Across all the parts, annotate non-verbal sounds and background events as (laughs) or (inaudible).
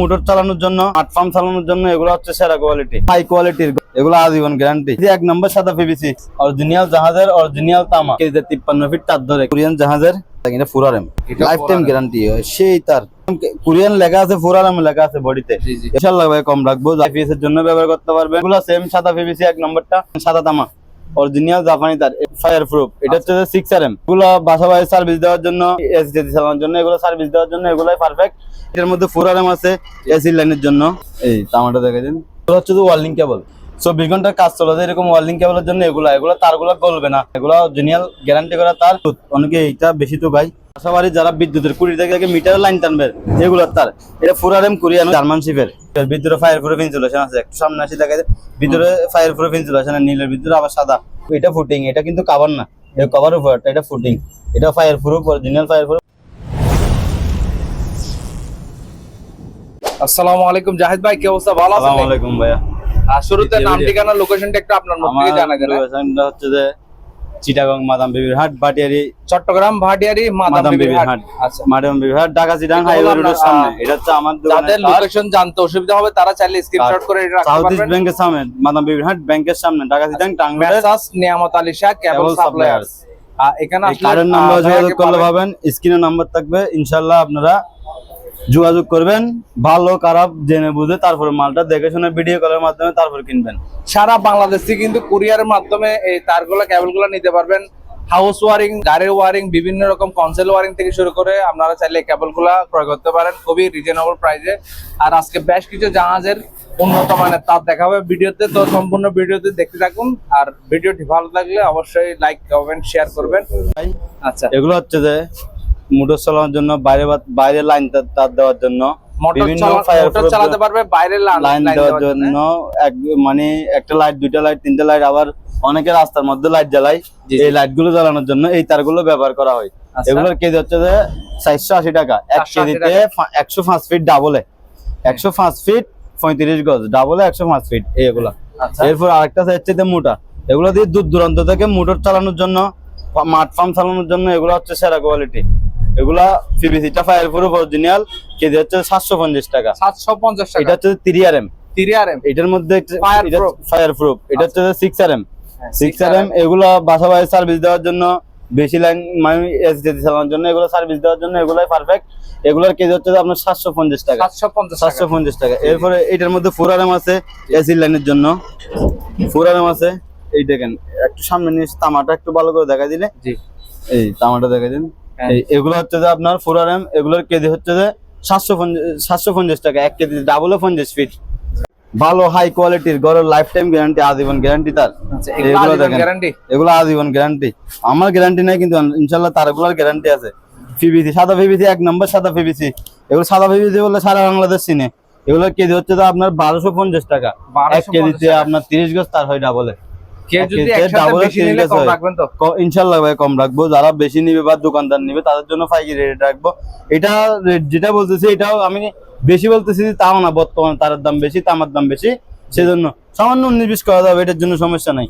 Motor চালানোর জন্য platform চালানোর জন্য এগুলো হচ্ছে সেরা কোয়ালিটি হাই কোয়ালিটির এগুলো আজীবন গ্যারান্টি এক নম্বর সাদা পিভিসি অরিজিনাল জাহাজের অরিজিনাল তামা কেজিতে তিপ্পান্ন ফিট তার ধরে কোরিয়ান জাহাজের এটা ফুরারেম এটা লাইফ টাইম গ্যারান্টি সেই তার। কোরিয়ান লেখা আছে ফুরারেম লেখা আছে বডিতে। ইনশাআল্লাহ ভাই কম রাখব আইপিএস এর জন্য ব্যবহার করতে এগুলো সেম সাদা এক নম্বরটা সাদা তামা। অরিজিনাল জাপানি তার ফায়ার প্রুফ এটা হচ্ছে সিক্স আর এম এগুলো বাসা বাড়ি সার্ভিস দেওয়ার জন্য এসি চালানোর জন্য, এগুলো সার্ভিস দেওয়ার জন্য এগুলাই পারফেক্ট এটার মধ্যে ফোর আর এম আছে এসি লাইনের জন্য। এই তামাটা দেখে দিন। হচ্ছে ওয়ার্লিং কেবল চব্বিশ ঘণ্টার কাজ চলে এরকম ওয়ার্লিং কেবলের জন্য এগুলো এগুলো তারগুলো গলবে না। এগুলো অরিজিনাল গ্যারান্টি করা তার। অনেকে এইটা বেশি তো গাই বাসাবাড়ি যারা বিদ্যুতের কুড়ি থেকে মিটার লাইন টানবে এগুলোর তার। এটা four R M Korean German শিপের ভিতরে ফায়ার প্রুফ ইনসুলেশন আছে একটু সামনে আসি দেখা যায় ভিতরে ফায়ার প্রুফ ইনসুলেশন নীলের ভিতরে আবার সাদা। এটা ফুটিং এটা কিন্তু কভার না। এটা কভার উপর এটা ফুটিং এটা fire proof original fire proof আসসালামু আলাইকুম জাহিদ ভাই কি অবস্থা? ভালো আছেন আসসালামু আলাইকুম ভাইয়া। আর শুরুতে নাম ঠিকানা লোকেশনটা একটু আপনার মুখ থেকে জানা গেলে লোকেশনটা হচ্ছে যে চিটাগং মাদাম বিবির হাট বাটিয়ারি চট্টগ্রাম ভাটিয়ারি মাদাম বিবির হাট। আচ্ছা। মাদাম বিবির হাট ঢাকা চিটাং হাইওয়ে রোডের সামনে। এটা হচ্ছে আমার যাদের লোকেশন জানতে অসুবিধা হবে তারা চাইলে স্ক্রিনশট করে রাখতে সাউথ ইস্ট ব্যাংকের সামনে মাদাম বিবির হাট ব্যাংকের সামনে ঢাকা চিটাং মেসাস নিয়ামত আলী শাহ কেবল সাপ্লায়ার্স এখানে আসলে কারেন্ট নাম্বার যোগাযোগ করলে পাবেন। স্ক্রিনে নাম্বার থাকবে ইনশাল্লাহ আপনারা যোগাযোগ করবেন ভালো খারাপ জেনে বুঝে তারপরে মালটা দেখে শুনে ভিডিও কলের মাধ্যমে তারপর কিনবেন। সারা বাংলাদেশ কিন্তু কুরিয়ারের মাধ্যমে এই তারগুলো কেবলগুলো নিতে পারবেন। হাউস ওয়ারিং গাড়ির ওয়ারিং বিভিন্ন রকম কনসেল ওয়ারিং থেকে শুরু করে আপনারা চাইলে কেবলগুলো ক্রয় করতে পারেন। খুবই রিজনেবল প্রাইসে আর আজকে বেশ কিছু জাহাজের উন্নত মানের তার দেখাবে ভিডিওতে তো সম্পূর্ণ ভিডিওতে দেখতে থাকুন। আর ভিডিওটি ভালো লাগলে অবশ্যই লাইক কমেন্ট শেয়ার করবেন। আচ্ছা। এগুলো হচ্ছে যে মোটর চালানোর জন্য বাইরে বাইরে লাইন তার দেওয়ার জন্য। বিভিন্ন চালা- fire মোটর proof চালাতে পারবে বাইরে লাইন লাইন দেওয়ার দেওয়ার জন্য। এক মানে একটা লাইট দুইটা লাইট তিনটা লাইট আবার অনেকে রাস্তার মধ্যে লাইট জ্বালায়। এই লাইটগুলো জ্বালানোর জন্য এই তারগুলো ব্যবহার করা হয়। আচ্ছা। এগুলোর কেজি হচ্ছে যে চারশো আশি টাকা। এক 480 কেজিতে একশো পাঁচ ফিট ডাবলে একশো পাঁচ ফিট পঁয়ত্রিশ গজ। ডাবলে একশো পাঁচ ফিট এইগুলা আচ্ছা। এরপর আরেকটা হচ্ছে মোটা এগুলো দিয়ে দূর দূরান্ত থেকে মোটর চালানোর জন্য মাঠ ফার্ম চালানোর জন্য এগুলো হচ্ছে সেরা কোয়ালিটি এগুলা পিভিসিটা ফায়ার প্রুফ অরিজিনাল কেজি হচ্ছে সাতশো পঞ্চাশ টাকা। সাতশো পঞ্চাশ এটা হচ্ছে three R M three R M এটার মধ্যে ফায়ার প্রুফ এটা হচ্ছে সিক্স আর এম হ্যাঁ, সিক্স আর এম এগুলো বাসা বাড়ি সার্ভিস দেওয়ার জন্য বেশি লাইন মানে এসডিসি চালানোর জন্য এগুলো সার্ভিস দেওয়ার জন্য এগুলাই পারফেক্ট এগুলোর কেজি হচ্ছে আপনার সাতশো পঞ্চাশ টাকা। সাতশো পঞ্চাশ সাতশো পঞ্চাশ টাকা। এরপরে এটার মধ্যে ফোর আর এম আছে এসি লাইনের জন্য। ফোর আর এম আছে। এই দেখেন একটু সামনে নিয়ে তামাটা একটু ভালো করে দেখা দিলে। জি। এই তামাটা দেখা দিন। এগুলো হচ্ছে যে আপনার ফোর আর এম এগুলোর কেজি হচ্ছে যে সাতশো সাতশো পঞ্চাশ টাকা এক কেজি ডাবলে পঞ্চাশ ফিট ভালো হাই কোয়ালিটির গড়ের লাইফ টাইম গ্যারান্টি আজীবন গ্যারান্টি তার। আচ্ছা এগুলো দেখেন। এগুলো আজীবন গ্যারান্টি আমার গ্যারান্টি নাই কিন্তু ইনশাল্লাহ তারগুলোর গ্যারান্টি আছে। পিভিসি সাদা পিভিসি এক নম্বর সাদা পিভিসি এগুলো সাদা পিভিসি বলে সারা বাংলাদেশ চিনে। এগুলোর কেজি হচ্ছে তো আপনার বারোশো পঞ্চাশ টাকা। এক কেজিতে আপনার তিরিশ গজ তার হয় ডাবলে বেশি তিরিশ নিলে গজ কম। রাখবেন তো? ক- ইনশাল্লাহ ভাই কম রাখব। যারা বেশি নিবে বা দোকানদার নিবে তাদের জন্য পাইকারি রেট রাখব। এটা যেটা বলতেছি এটাও আমি বেশি বলতেছি তাও না বর্তমানে তারের দাম বেশি তামার দাম বেশি। সেজন্য সামান্য উনিশ বিশ করা যাবে এটার জন্য সমস্যা নাই।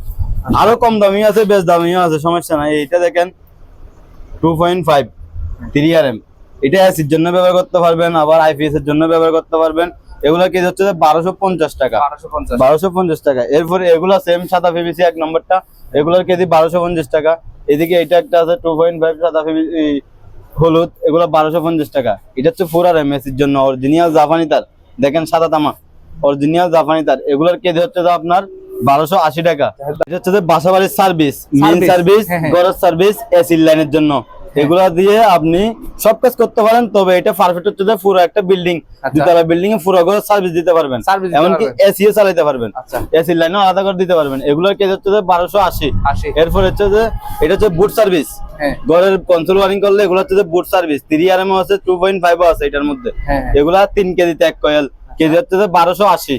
আরও কম দামি আছে বেশ দামিও আছে সমস্যা নাই। এটা দেখেন two point five three R M এটা এসির জন্য ব্যবহার করতে পারবেন আবার আইপিএস এর জন্য ব্যবহার করতে পারবেন। এগুলো কেজি হচ্ছে বারোশো পঞ্চাশ টাকা। বারোশো পঞ্চাশ। টাকা। এরপরে এগুলা সেম সাদা পিভিসি এক নম্বরটা। এগুলার কেজি বারোশো পঞ্চাশ টাকা। এদিকে এটা একটা আছে টু পয়েন্ট ফাইভ সাদা পিভিসি হলুদ এগুলো বারোশো পঞ্চাশ টাকা। এটা হচ্ছে ফোর আর এম এর জন্য অরিজিনাল জাপানি তার। দেখেন সাদা তামা। অরিজিনাল জাপানি তার। এগুলোর কেজি হচ্ছে তো আপনার বারোশো আশি টাকা। এটা হচ্ছে যে বাসা বাড়ির সার্ভিস মেন সার্ভিস। গরজ সার্ভিস এসি লাইনের জন্য। এগুলা দিয়ে আপনি সব কাজ করতে পারেন তবে এটা পারফেক্ট হচ্ছে পুরো একটা বিল্ডিং আচ্ছা। দুতলা বিল্ডিং এ পুরো ঘর সার্ভিস দিতে পারবেন। এমনকি পারবেন। এসিও চালাতে পারবেন। আচ্ছা। এসি লাইনও আলাদা করে দিতে পারবেন। এগুলোর কেজি হচ্ছে যে বারোশো আশি। এরপর হচ্ছে যে এটা হচ্ছে বুট সার্ভিস হ্যাঁ। ঘরের কন্ট্রোল ওয়ারিং করলে এগুলো হচ্ছে যে বুট সার্ভিস থ্রি আর এম আছে টু পয়েন্ট ফাইভ আছে এটার মধ্যে। হ্যাঁ এগুলা তিন কেজিতে এক কয়েল কেজি হচ্ছে যে বারোশো আশি।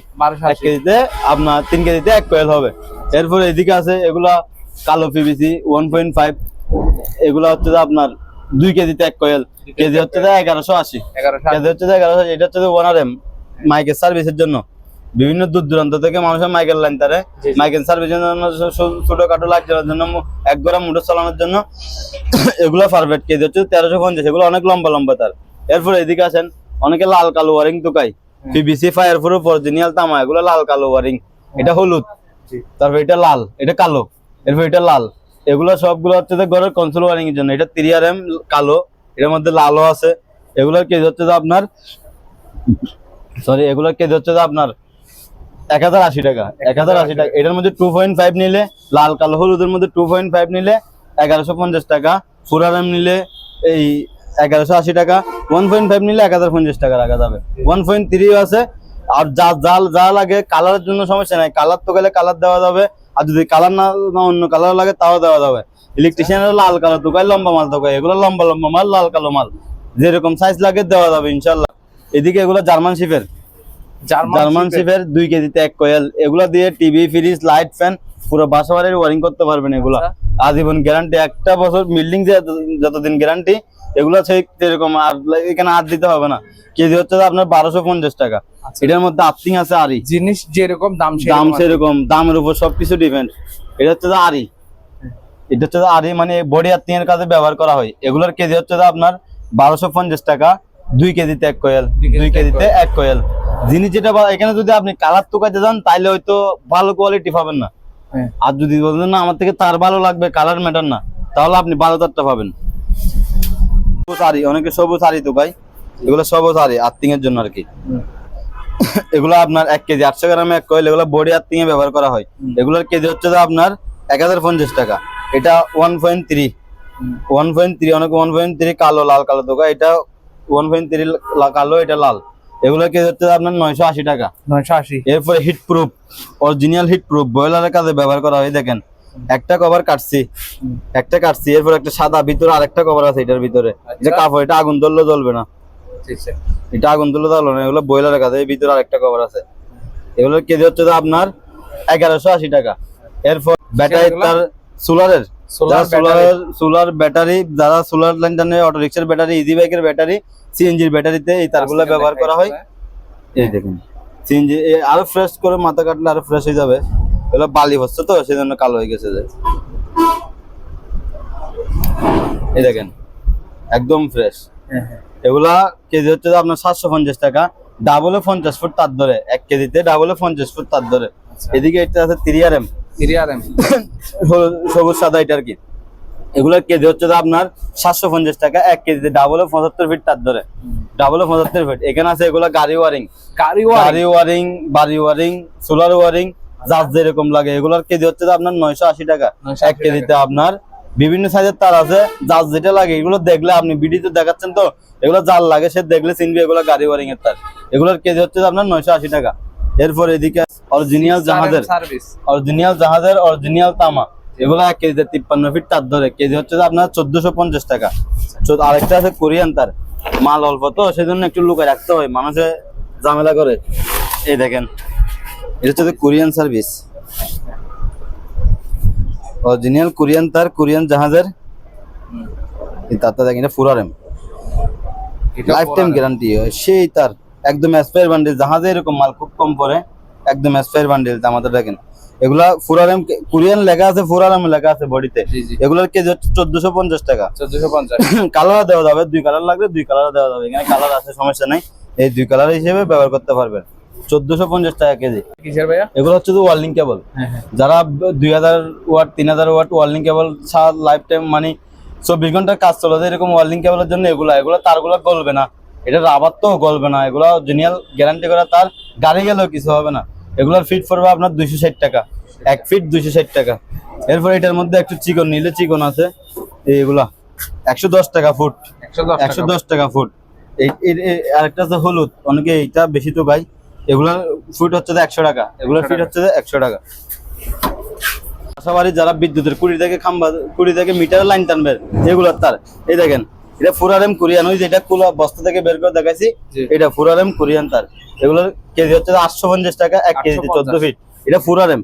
এক কেজিতে আপনার তিন কেজিতে এক কয়েল হবে। এরপর এদিকে আছে এগুলা কালো পিভিসি ওয়ান পয়েন্ট ফাইভ এগুলা হচ্ছে যে আপনার দুই কেজিতে এক কয়েল। কেজি হচ্ছে যে এগারোশো আশি। কেজি হচ্ছে যে এগারোশো এটা হচ্ছে যে ওয়ান এম মাইকের সার্ভিসের জন্য। বিভিন্ন দূর দূরান্ত থেকে মানুষের মাইকেল লাইন তারে। মাইকেল সার্ভিসের জন্য ছোট খাটো লাইট জ্বালানোর জন্য এক গোড়া মোটর চালানোর জন্য। (coughs) এগুলো পারফেক্ট কেজি হচ্ছে তেরোশো পঞ্চাশ এগুলো অনেক লম্বা লম্বা তার। এরপর এদিকে আসেন অনেকে লাল কালো ওয়ারিং টুকাই পিবিসি ফায়ার প্রুফ অরিজিনাল তামা এগুলো লাল কালো ওয়ারিং। এটা হলুদ। তারপর এটা লাল এটা কালো। এরপর এটা লাল। এগুলো সবগুলো হচ্ছে যে ঘরের কনসোল ওয়ারিং এর জন্য। এটা থ্রি আর এম কালো এটার মধ্যে লালও আছে। এগুলোর কেজি হচ্ছে যে আপনার সরি এগুলোর কেজি হচ্ছে যে আপনার এক হাজার আশি টাকা, এক হাজার আশি টাকা। এটার মধ্যে টু পয়েন্ট ফাইভ নিলে, লাল, কালো, হলুদের মধ্যে টু পয়েন্ট ফাইভ নিলে এগারোশো পঞ্চাশ টাকা ফোর আর এম নিলে এই এগারোশো আশি টাকা ওয়ান পয়েন্ট ফাইভ নিলে এক হাজার পঞ্চাশ টাকা রাখা যাবে। ওয়ান পয়েন্ট থ্রি আছে। আর যা জাল যা লাগে কালারের জন্য সমস্যা নাই। কালার তো গেলে কালার দেওয়া যাবে। আর যদি কালার না অন্য কালার লাগে তাও দেওয়া যাবে। ইলেকট্রিশিয়ানের লাল কালার তো লম্বা মাল তো এগুলো লম্বা লম্বা মাল লাল কালো মাল। যেরকম সাইজ লাগে দেওয়া যাবে ইনশাল্লাহ। এদিকে এগুলো জার্মান শিপের জার্মান শিপের দুই কেজিতে এক কয়েল এগুলা দিয়ে টিভি ফ্রিজ লাইট ফ্যান পুরো বাসা বাড়ির ওয়ারিং করতে পারবেন এগুলা। আচ্ছা। আজীবন গ্যারান্টি একটা বছর বিল্ডিং যতদিন গ্যারান্টি এগুলো সেই এরকম আর এখানে আর দিতে হবে না। কেজি হচ্ছে আপনার বারোশো পঞ্চাশ টাকা। আচ্ছা। এটার মধ্যে আর্থিং আছে আরি জিনিস যেরকম দাম দাম সেরকম দামের উপর সবকিছু ডিপেন্ড এটা হচ্ছে আরি এটা হচ্ছে আরি মানে বডি আর্থিং এর কাজে ব্যবহার করা হয়। এগুলোর কেজি হচ্ছে যে আপনার বারোশো পঞ্চাশ টাকা দুই কেজিতে এক কয়েল। দুই কেজিতে এক কয়েল। জিনিস যেটা এখানে যদি আপনি কালার তোকাতে যান তাহলে হয়তো ভালো কোয়ালিটি পাবেন না। হ্যাঁ। আর যদি বলেন না আমার থেকে তার ভালো লাগবে কালার ম্যাটার না তাহলে আপনি ভালো তারটা পাবেন। আরি অনেকে সবুজ আরি তো ভাই। এগুলো সবুজ আরি আর্থিং এর জন্য আর কি এগুলো আপনার এক কেজি আটশো গ্রামে এক কয়েল এগুলো বডি আর্থিং এ ব্যবহার করা হয়। এগুলোর কেজি হচ্ছে আপনার এক হাজার পঞ্চাশ টাকা। এটা one point three one point three অনেক ওয়ান পয়েন্ট থ্রি কালো লাল কালো দোকা এটা ওয়ান পয়েন্ট থ্রি কালো এটা লাল। এগুলোর কেজি হচ্ছে আপনার নয়শো আশি টাকা। নয়শো আশি। এরপরে heat proof original heat proof বয়লারের কাজে ব্যবহার করা হয় দেখেন। একটা কভার কাটছি। একটা কাটছি এরপর একটা সাদা ভিতরে আরেকটা কভার আছে এটার ভিতরে। আচ্ছা। যে কাপড় এটা আগুন ধরলে জ্বলবে না। এটা আগুন তুলে তাহলে না এগুলো বয়লারের কাছে ভিতরে আরেকটা কভার আছে। এগুলোর কেজি হচ্ছে যে আপনার এগারোশো আশি টাকা। এরপর ব্যাটারি তার সোলারের। সোলার সোলার ব্যাটারি যারা সোলার লাইন টানে অটো রিক্সার ব্যাটারি ইজি বাইকের ব্যাটারি সিএনজির ব্যাটারিতে এই তারগুলো ব্যবহার করা হয়। এই দেখুন সিএনজি আরও ফ্রেশ করে মাথা কাটলে আরও ফ্রেশ হয়ে যাবে। এগুলো বালি হচ্ছে তো সেই জন্য কালো হয়ে গেছে যে। এই দেখেন একদম ফ্রেশ হ্যাঁ, হ্যাঁ। এগুলা কেজি হচ্ছে আপনার সাতশো পঞ্চাশ টাকা ডাবলে পঞ্চাশ ফুট তার ধরে এক কেজিতে ডাবলে পঞ্চাশ ফুট তার ধরে। আচ্ছা। এদিকে এটা আছে তিরি আর এম সবুজ সাদা এটা আর কি। এগুলোর কেজি হচ্ছে আপনার সাতশো পঞ্চাশ টাকা এক কেজিতে ডাবলে পঁচাত্তর ফিট তার ধরে। ডাবলে পঁচাত্তর ফিট এখানে আছে এগুলো গাড়ি ওয়ারিং। গাড়ি গাড়ি ওয়ারিং বাড়ি ওয়ারিং সোলার ওয়ারিং যার যেরকম লাগে এগুলোর কেজি হচ্ছে যে আপনার নয়শো আশি টাকা। 980 এক কেজিতে আপনার বিভিন্ন সাইজের তার আছে যার যেটা লাগে এগুলো দেখলে আপনি ভিডিওতে দেখাচ্ছেন তো এগুলো যার লাগে সে দেখলে চিনবে এগুলো গাড়ি ওয়ারিং এর তার। এগুলোর কেজি হচ্ছে আপনার নয়শো আশি টাকা। এরপর এদিকে অরিজিনিয়াল জাহাজের অরিজিনিয়াল জাহাজের অরিজিনিয়াল তামা এগুলো এক কেজিতে তিপ্পান্ন ফিট তার ধরে কেজি হচ্ছে যে আপনার চোদ্দশো পঞ্চাশ টাকা। আরেকটা আছে কোরিয়ান তার মাল অল্প তো সেজন্য একটু লুকায় রাখতে হয় মানুষে ঝামেলা করে। এই দেখেন এটা হচ্ছে কোরিয়ান সার্ভিস। অরিজিনাল কোরিয়ান তার কোরিয়ান জাহাজের তারটা দেখেন এটা ফুরারেম লাইফ টাইম গ্যারান্টি সেই তার একদম এক্সপায়ার বান্ডেল জাহাজে এরকম মাল খুব কম পরে একদম এক্সপায়ার বান্ডেল আমাদের দেখেন। এগুলা ফুরারাম কোরিয়ান লেখা আছে ফুরারাম লেখা আছে বডিতে। এগুলোর কেজি হচ্ছে চোদ্দশো পঞ্চাশ টাকা। চোদ্দশো পঞ্চাশ। (laughs) কালার দেওয়া যাবে দুই কালার লাগবে দুই কালার দেওয়া যাবে এখানে কালার আছে সমস্যা নাই। এই দুই কালার হিসেবে ব্যবহার করতে পারবেন। চোদ্দশো পঞ্চাশ টাকা কেজি। এগুলো হচ্ছে তো ওয়ার্লিং কেবল হ্যাঁ হ্যাঁ। যারা দুই হাজার ওয়াট তিন হাজার watt wiring cable lifetime মানে চব্বিশ ঘণ্টার কাজ চলে যায় এরকম ওয়ার্লিং কেবলের জন্য এগুলা এগুলো তারগুলো গলবে না। এটা রাবার তো গলবে না এগুলো অরিজিনাল গ্যারান্টি করা তার গাড়ি গেলেও কিছু হবে না। এগুলোর ফিট পড়বে আপনার দুইশো ষাট টাকা। এক ফিট দুইশো ষাট টাকা। এরপর এটার মধ্যে একটু চিকন নিলে চিকন আছে এইগুলা। একশো দশ টাকা ফুট একশো দশ টাকা। ফুট আরেকটা আছে হলুদ। অনেকে এইটা বেশি তো ভাই এগুলার ফুট হচ্ছে একশো টাকা এগুলোর ফিট হচ্ছে একশো টাকা। বাসাবাড়ি যারা বিদ্যুতের কুড়ি থেকে খাম্বা কুড়ি থেকে মিটার লাইন টানবে এগুলোর তার। এই দেখেন এটা ফুরারেম কোরিয়ান ওই যেটা কুলা বস্তা থেকে বের করে দেখাইছি। এটা ফুরারেম কোরিয়ান তার। এগুলোর কেজি হচ্ছে আটশো পঞ্চাশ টাকা এক কেজিতে 850 চোদ্দ ফিট এটা ফুরারেম।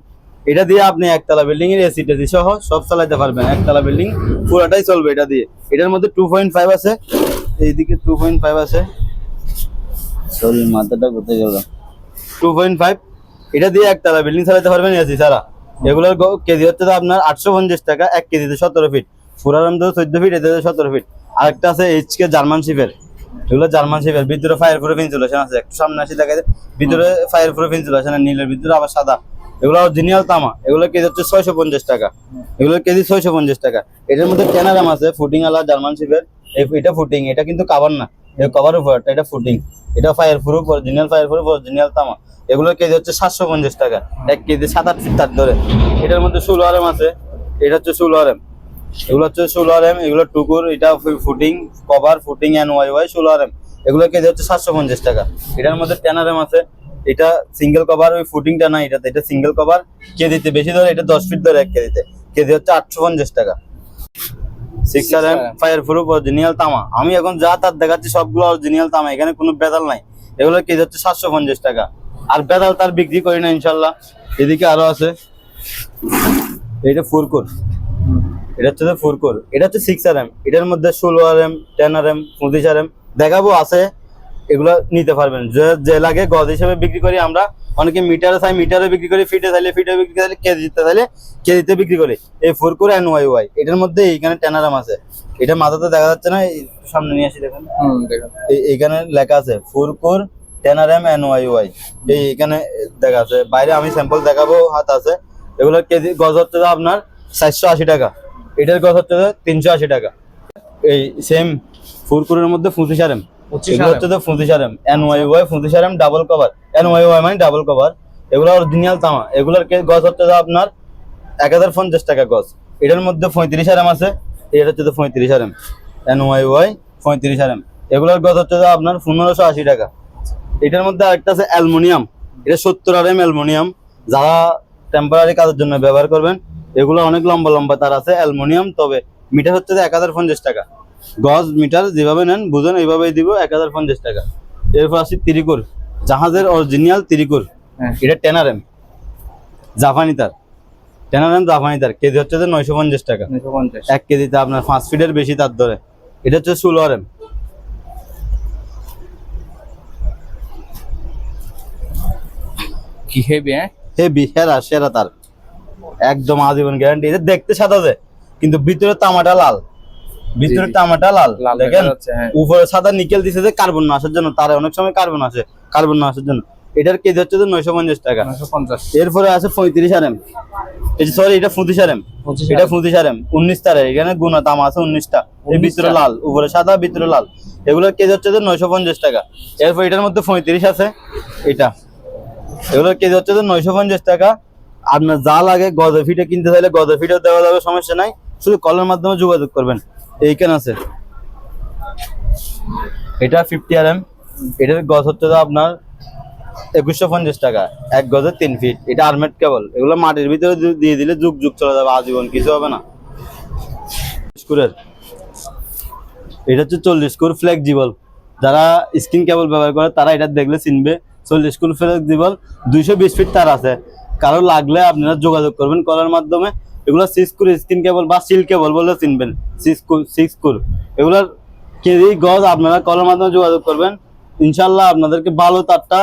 এটা দিয়ে আপনি একতলা বিল্ডিং এর এসি টেসি সহ সব চালাতে পারবেন। একতলা বিল্ডিং পুরাটাই চলবে এটা দিয়ে। এটার মধ্যে টু পয়েন্ট ফাইভ আছে। এইদিকে টু পয়েন্ট ফাইভ আছে। সরি মাথাটা কোথায় গেল। টু পয়েন্ট ফাইভ এটা দিয়ে একতলা বিল্ডিং চালাতে পারবেন এসি ছাড়া। এগুলোর কেজি হচ্ছে আপনার আটশো পঞ্চাশ টাকা এক কেজিতে সতেরো ফিট ফুরারাম তো চোদ্দ ফিট এতে সতেরো ফিট আরেকটা আছে এইচকে জার্মান শিপের এগুলো জার্মান শেপের ভিতরে ফায়ার প্রুফ ইনসুলেশন আছে। একটু সামনে আসি দেখা যায় ভিতরে ফায়ার প্রুফ ইনসুলেশন নীলের ভিতরে আবার সাদা। এগুলো অরিজিনাল তামা। এগুলো কেজি হচ্ছে ছয়শো পঞ্চাশ টাকা। এগুলো কেজি ছয়শো পঞ্চাশ টাকা। এটার মধ্যে টেনারাম আছে ফুটিং আলা জার্মান শেপের এটা ফুটিং এটা কিন্তু কাভার না। এটা কভার উপর এটা ফুটিং এটা fire proof original fire proof original তামা। এগুলো কেজি হচ্ছে সাতশো পঞ্চাশ টাকা। এক কেজি সাত আট ফিট তার ধরে। এটার মধ্যে ষোলো আরাম আছে। এটা হচ্ছে ষোলো আরাম এগুলো হচ্ছে ষোলো আরএম এগুলো টুকুর এটা footing cover footing N Y Y ষোলো আরএম। এগুলো কেজি হচ্ছে সাতশো পঞ্চাশ টাকা। এটার মধ্যে টেন আরএম আছে। এটা সিঙ্গেল কভার ওই ফুটিংটা না এটাতে এটা সিঙ্গেল কভার কেজিতে বেশি ধরে এটা দশ ফিট ধরে এক কেজিতে। কেজি হচ্ছে আটশো পঞ্চাশ টাকা। Six R M fireproof original তামা। আমি এখন যা তার দেখাচ্ছি সবগুলো অরিজিনাল তামা। এখানে কোনো বেদাল নাই। এগুলো কেজি হচ্ছে সাতশো পঞ্চাশ টাকা। আর বেদাল তার বিক্রি করি না ইনশাল্লাহ। এদিকে আরও আছে। এটা ফুরকুর। এটা হচ্ছে ফোর কোর এটা হচ্ছে সিক্স আর এম এটার মধ্যে ষোলো R M ten R M পঁচিশ আর এম দেখাবো আছে। এগুলো নিতে পারবেন। যে যে লাগে গজ হিসেবে বিক্রি করি আমরা। অনেকে মিটারে চাই মিটারে বিক্রি করি ফিটে চাইলে ফিটে বিক্রি চাইলে কেজিতে চাইলে কেজিতে বিক্রি করি। এই four core N Y Y এটার মধ্যে এইখানে টেন আর এম আছে। এটা মাথাতে দেখা যাচ্ছে না সামনে নিয়ে আসি দেখেন। এইখানে লেখা আছে four core ten R M N Y Y এই এখানে দেখা আছে বাইরে আমি স্যাম্পল দেখাবো হাত আছে। এগুলো কেজি গজ হচ্ছে আপনার চারশো আশি টাকা। এটার গজ হচ্ছে তিনশো আশি টাকা। এই সেম ফুরকুরের মধ্যে পঁচিশ আর এম এগুলো হচ্ছে পঁচিশ আর এম পঁচিশ আর এম ডাবল কভার মানে ডাবল কভার এগুলো অরিজিনাল তামা। এগুলোর গজ হচ্ছে আপনার এক হাজার পঞ্চাশ টাকা গজ। এটার মধ্যে পঁয়ত্রিশ আর এম আছে। এটা হচ্ছে যে পঁয়ত্রিশ R M N Y Y পঁয়ত্রিশ আর এম এগুলোর গজ হচ্ছে আপনার পনেরোশো আশি টাকা। এটার মধ্যে আরেকটা আছে অ্যালুমিনিয়াম। এটা সত্তর আর এম অ্যালুমিনিয়াম। যারা টেম্পোরারি কাজের জন্য ব্যবহার করবেন এগুলো অনেক লম্বা লম্বা তার আছে অ্যালুমিনিয়াম। তবে মিটার হচ্ছে যে এক হাজার পঞ্চাশ টাকা। গজ মিটার যেভাবে নেন বুঝেন এইভাবেই দিব এক হাজার পঞ্চাশ টাকা। এরপর আসি তিরিকুর জাহাজের অরিজিনাল তিরিকুর হ্যাঁ। এটা টেনার এম জাপানি তার। টেনার এম জাপানি তার। কেজি হচ্ছে যে নয়শো পঞ্চাশ টাকা। এক কেজিতে আপনার পাঁচ ফিটের বেশি তার ধরে। এটা হচ্ছে ষোলো আর কি হেভি হ্যাঁ? হেভি সেরা সেরা তার। একদম আজীবন গ্যারান্টি এটা দেখতে সাদা যায় কিন্তু ভিতরে তামাটা লাল। ভিতরে। তামাটা লাল। দেখেন? হ্যাঁ। উপরে সাদা নিকেল দিছে যে কার্বন না আসার জন্য। তার অনেক সময় কার্বন আসে। কার্বন না আসার জন্য। এটার কেজি হচ্ছে যে নয়শো পঞ্চাশ টাকা। এরপরে আছে পঁয়ত্রিশ আর এম সরি এটা পঁচিশ আর এম এটা পঁচিশ আর এম উনিশ তারের এখানে গুণা তাম আছে উনিশটা। এই ভিতরে লাল। উপরে সাদা ভিতরে লাল। এগুলোর কেজি হচ্ছে যে নয়শো পঞ্চাশ টাকা। এরপর এটার মধ্যে পঁয়ত্রিশ আছে। এটা। এগুলোর কেজি হচ্ছে যে নয়শো পঞ্চাশ টাকা। আপনার যা লাগে গজে ফিটে কিনতে চাইলে গজে ফিটেও দেওয়া যাবে, সমস্যা নাই। শুধু কলের মাধ্যমে যোগাযোগ করবেন। এইখানে আছে। এটা ফিফটি আর এম এটার গজ হচ্ছে তো আপনার একুশশো পঞ্চাশ টাকা। এক গজে তিন ফিট এটা আর্মেট কেবল এগুলো মাটির ভিতরে দিয়ে দিলে যুগ যুগ চলে যাবে, আজীবন কিছু হবে না। স্কুরের এটা হচ্ছে চল্লিশ স্কুর ফ্লেক্সিবল যারা স্কিন কেবল ব্যবহার করে, তারা এটা দেখলে চিনবে। চল্লিশ স্কুর ফ্লেক্সিবল দুইশো বিশ ফিট তার আছে। কারও লাগলে আপনারা যোগাযোগ করবেন কলার মাধ্যমে। এগুলো সিক্স কুর স্কিন কেবল বা সিল কেবল বলে চিনবেন। সিক্স কুর সিক্স কুর এগুলোর কেজি, গজ আপনারা কলার মাধ্যমে যোগাযোগ করবেন। ইনশাল্লাহ আপনাদেরকে ভালো তারটা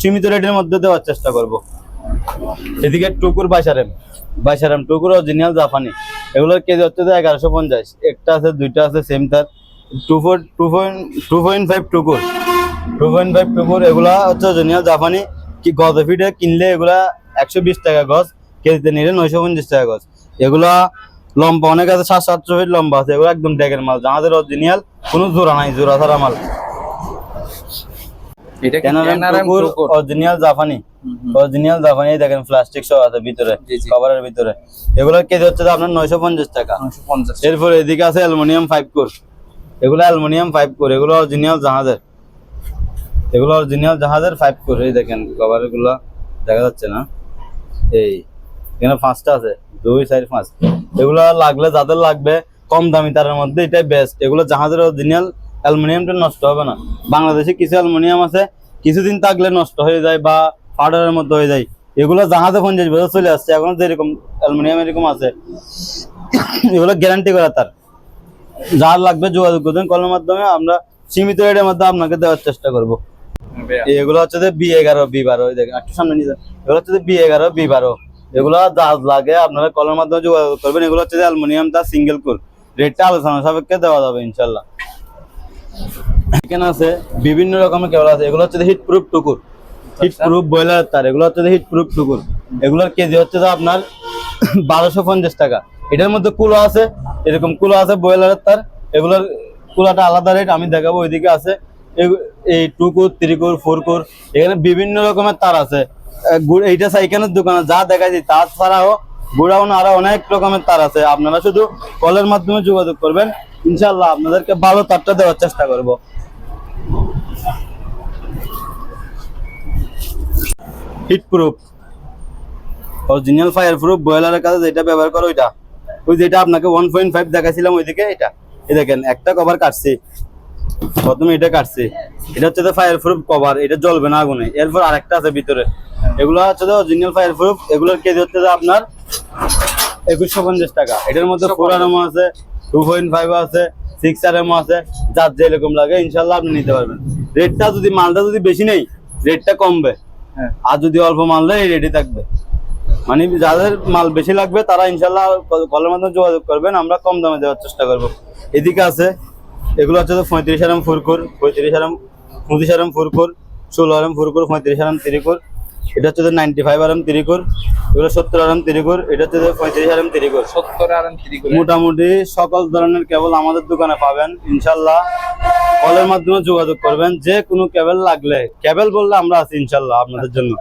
সীমিত রেটের মধ্যে দেওয়ার চেষ্টা করব। এদিকে টুকুর বাইশারেম বাইশারেম টুকুর অরিজিনাল জাপানি। এগুলোর কেজি হচ্ছে এগারোশো পঞ্চাশ। একটা আছে, দুইটা আছে সেম তার। Two four two point two point five টুকুর। টু পয়েন্ট ফাইভ টুকুর এগুলা হচ্ছে অরিজিনাল জাপানি কি গজ ফিটে কিনলে এগুলা একশো বিশ টাকা গজ কেজিতে নিলে নয়শো পঞ্চাশ টাকা গজ। এগুলা লম্বা অনেক আছে সাত সাতশো ফিট লম্বা আছে এগুলো একদম ড্যাগের মাল যাদের অরিজিনাল কোনো জোড়া নাই জোড়া ছাড়া মাল। এটা কি ক্যানারাম ক্যানারাম টুকুর টুকুর? অরিজিনাল জাপানি। হুম, হুম। অরিজিনাল জাপানি দেখেন প্লাস্টিক সহ আছে ভিতরে জি, জি। কভারের ভিতরে। এগুলোর কেজি হচ্ছে আপনার নয়শো পঞ্চাশ টাকা। পঞ্চাশ। এরপর এদিকে আছে অ্যালুমিনিয়াম ফাইভ কোর এগুলো অ্যালুমিনিয়াম ফাইভ কোর এগুলো অরিজিনাল জাহাজের। এগুলো অরিজিনাল জাহাজের ফাইভ কোর দেখেন কভারগুলো দেখা যাচ্ছে না। এই, এখানে পাঁচটা আছে, দুই, চার, পাঁচ। এগুলো লাগলে যাদের লাগবে, কম দামি তারের মধ্যে এটাই বেস্ট এগুলো জাহাজের অরিজিনাল অ্যালুমিনিয়ামটা নষ্ট হবে না। বাংলাদেশে কিছু অ্যালুমিনিয়াম আছে, কিছুদিন থাকলে নষ্ট হয়ে যায় বা পাউডারের মতো হয়ে যায়। এগুলো জাহাজে পঞ্চাশ বছর চলে আসছে, এখন যেরকম অ্যালুমিনিয়াম এরকম আছে। এগুলো গ্যারান্টি করা তার। যার লাগবে যোগাযোগ করবেন কলের মাধ্যমে আমরা সীমিত রেটের মধ্যে আপনাকে দেওয়ার চেষ্টা করব। এগুলো হচ্ছে যে বি এগারো বি বারো দেখেন একটু সামনে নিয়ে এগুলো হচ্ছে বি এগারো বি বারো। এগুলো জাহাজ লাগে আপনারা কলের মাধ্যমে যোগাযোগ করবেন। এগুলো হচ্ছে যে অ্যালুমিনিয়াম তার সিঙ্গেল কোর। রেটটা আলোচনা সাপেক্ষে দেওয়া যাবে ইনশাল্লাহ এখানে আছে বিভিন্ন রকমের কেবল আছে। এগুলো হচ্ছে হিট প্রুফ টুকুর। হিট আচ্ছা। প্রুফ বয়লার তার। এগুলো হচ্ছে হিট প্রুফ টুকুর। এগুলোর কেজি হচ্ছে যে আপনার (coughs) বারোশো পঞ্চাশ টাকা। এটার মধ্যে কুলো আছে এরকম কুলো আছে বয়লারের তার। এগুলোর কুলাটা আলাদা রেট আমি দেখাবো ওইদিকে আছে। এই two core three core four core এখানে বিভিন্ন রকমের তার আছে। এইটা সাইকেলের দোকানে যা দেখাচ্ছি তার ছাড়াও গোডাউন আরও অনেক রকমের তার আছে। আপনারা শুধু কলের মাধ্যমে যোগাযোগ করবেন ইনশাল্লাহ আপনাদেরকে ভালো তারটা দেওয়ার চেষ্টা করব। Heat proof original fire proof বয়লারের কাছে যেটা ব্যবহার করো ওইটা। ওই যেটা আপনাকে ওয়ান পয়েন্ট ফাইভ দেখাছিলাম ওইদিকে, এটা। এই দেখেন, একটা কভার কাটছি। প্রথমে এটা কাটছি। এটা হচ্ছে ফায়ার প্রুফ কভার এটা জ্বলবে না আগুনে। এরপর আরেকটা আছে ভিতরে। এগুলো হচ্ছে তো অরিজিনাল ফায়ার প্রুফ এগুলোর কেজি হচ্ছে যে আপনার একুশশো পঞ্চাশ টাকা। এটার মধ্যে ফোর আর আছে টু পয়েন্ট ফাইভ আছে সিক্স আর আছে যার যেরকম লাগে ইনশাল্লাহ আপনি নিতে পারবেন। রেটটা যদি মালটা যদি বেশি নেই রেটটা কমবে। হ্যাঁ। আর যদি অল্প মাল নেয় রেডি থাকবে। মানে যাদের মাল বেশি লাগবে তারা ইনশাল্লাহ কল- কলের মাধ্যমে যোগাযোগ করবেন আমরা কম দামে দেওয়ার চেষ্টা করব। এদিকে আছে এগুলো হচ্ছে তো পঁয়ত্রিশ আরাম ফুরকুর পঁয়ত্রিশ আরাম পঁচিশ আরাম ফুরকুর ষোলো আরাম ফুরকুর পঁয়ত্রিশ আরাম তিরিকুর। এটা হচ্ছে নাইনটি ফাইভ আরাম তিরিকুর এগুলো সত্তর আরাম তিরিকুর এটা হচ্ছে পঁয়ত্রিশ আরাম তিরিকুর। সত্তর আর থ্রি করে মোটামুটি সকল ধরনের কেবল আমাদের দোকানে পাবেন ইনশাল্লাহ। কলের মাধ্যমে যোগাযোগ করবেন যে কোনো কেবল লাগলে কেবল বললে আমরা আছি ইনশাল্লাহ আপনাদের জন্য।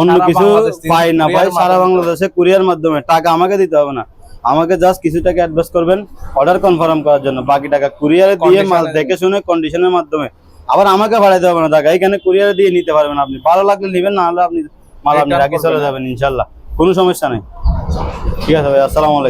অন্য কিছু পাই না পাই সারা বাংলাদেশে কুরিয়ার মাধ্যমে টাকা আমাকে দিতে হবে না। আমাকে জাস্ট কিছু টাকা অ্যাডভান্স করবেন অর্ডার কনফার্ম করার জন্য। বাকি টাকা কুরিয়ারে দিয়ে মাল দেখে শুনে কন্ডিশনের মাধ্যমে। আবার আমাকে ভাড়াইতে হবে না টাকা এখানে কুরিয়ারে দিয়ে নিতে পারবেন আপনি। ভালো লাগলে নেবেন না হলে আপনি মাল আপনি রাখি চলে যাবেন ইনশাল্লাহ। কোনো সমস্যা নেই। ঠিক আছে ভাই আসসালামু আলাইকুম।